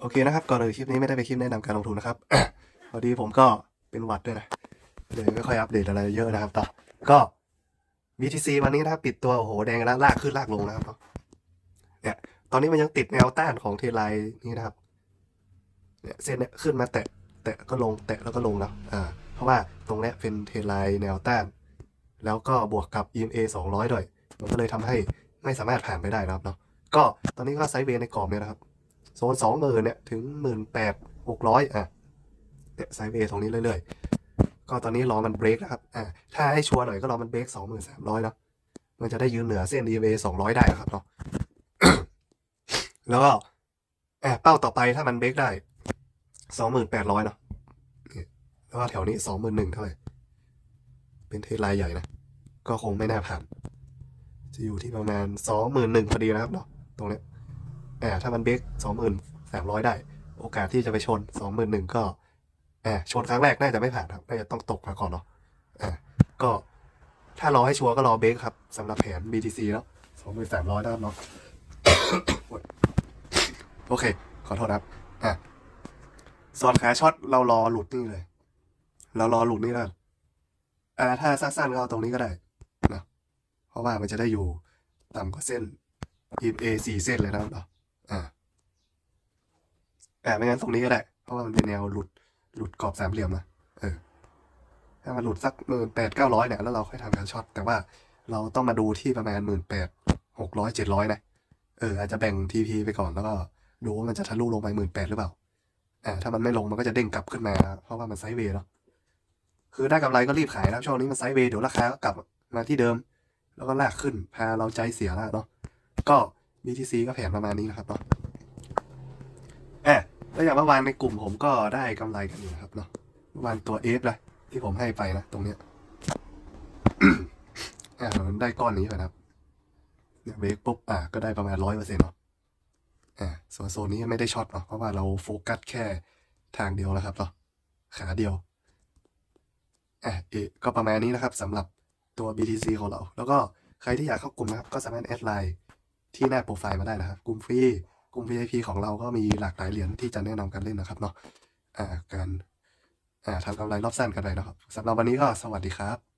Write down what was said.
โอเคนะครับก่อนอื่นคลิปนี้ไม่ได้เป็นคลิปแนะนำการลงทุนนะครับพอดีผมก็เป็นหวัดด้วยนะเลยไม่ค่อยอัปเดตอะไรเยอะนะครับต่อก็ BTC วันนี้นะครับปิดตัวโอ้โหแดงแล้วลากขึ้นลากลงนะครับเนี่ยตอนนี้มันยังติดแนวต้านของเทไลนี่นะครับเนี่ยเส้นเนี่ยขึ้นมาแตะแตะก็ลงแตะแล้วก็ลงแล้วอ่าเพราะว่าตรงนี้เป็นเทไลนแนวต้าน แล้วก็บวกกับ EMA 200 ด้วย มันก็เลยทำให้ไม่สามารถผ่านไปได้นะครับเนาะก็ตอนนี้ก็ไซด์เวย์ในกรอบเนี่ยนะครับ โซนสองหมื่นเนี่ยถึงหมื่นแปดหกร้อยอะเนี่ยไซเวย์ตรงนี้เรื่อยๆ ก็ตอนนี้รอมันเบรกนะครับอ่าถ้าให้ชัวร์หน่อยก็รอมันเบรกสองหมื่นสามร้อยเนาะมันจะได้ยืนเหนือเส้น EMA สองร้อยได้ครับเนาะแล้วก็อะเป้าต่อไปถ้ามันเบรกได้สองหมื่นแปดร้อยเนาะนี่แล้วก็แถวนี้สองหมื่นหนึ่งเท่าไหร่ เป็นเทรนไลน์ใหญ่นะ ก็คงไม่น่าผ่าน จะอยู่ที่ประมาณสองหมื่นหนึ่งพอดีนะครับเนาะตรงเนี้ย อ่าถ้ามันเบรกสองหมื่นสามร้อยได้ โอกาสที่จะไปชนสองหมื่นหนึ่งก็อ่าชนครั้งแรกน่าจะไม่ผ่านครับน่าจะต้องตกมาก่อนเนาะอ่าก็ถ้ารอให้ชัวร์ก็รอเบรกครับสำหรับแผน BTC แล้วสองหมื่นสามร้อยนะครับเนาะโอเค ขอโทษครับอะส่วนขาช็อตเรารอหลุดนี่เลย เรารอหลุดนี่แล้วอ่าถ้าสั้นๆก็เอาตรงนี้ก็ได้นะเพราะว่ามันจะได้อยู่ต่ำกว่าเส้นทีม A สี่เส้นเลยนะครับ อ่าแต่ไม่งั้นตรงนี้ก็ได้ เพราะว่ามันเป็นแนวหลุดหลุดกรอบสามเหลี่ยมนะเออถ้ามันหลุดสักหมื่นแปดเก้าร้อยเนี่ยแล้วเราค่อยทำการช็อตแต่ว่าเราต้องมาดูที่ประมาณหมื่นแปดหกร้อยเจ็ดร้อยนะเอออาจจะแบ่งทีพีไปก่อนแล้วก็ดูว่ามันจะทะลุลงไปหมื่นแปดหรือเปล่าอ่าถ้ามันไม่ลงมันก็จะเด้งกลับขึ้นมา เพราะว่ามันไซด์เวย์เนาะคือได้กำไรก็รีบขายแล้วช่วงนี้มันไซด์เวย์เดี๋ยวราคาก็กลับมาที่เดิม แล้วก็ลากขึ้นพาเราใจเสียแล้วเนาะก็ BTC ก็แผนประมาณนี้นะครับเนาะ แล้วอย่างเมื่อวานในกลุ่มผมก็ได้กำไรกันอยู่นะครับเนาะเมื่อวานตัวเอฟเลยที่ผมให้ไปนะตรงเนี้ยอ่ามันได้ก้อนนี้ไปนะครับเนี่ยเบรกปุ๊บอ่าก็ได้ประมาณร้อยเปอร์เซ็นต์เนาะอ่าส่วนโซนนี้ไม่ได้ช็อตเนาะเพราะว่าเราโฟกัสแค่ทางเดียวแล้วครับเนาะขาเดียวอะเอก็ประมาณนี้นะครับสำหรับตัว BTC ของเรา แล้วก็ใครที่อยากเข้ากลุ่มนะครับ ก็สามารถแอดไลน์ที่หน้าโปรไฟล์มาได้นะครับ กลุ่มฟรี กลุ่ม VIP ของเราก็มีหลากหลายเหรียญที่จะแนะนำการเล่นนะครับเนาะอ่าการอ่าทำกำไรรอบสั้นกันไปนะครับสำหรับวันนี้ก็สวัสดีครับ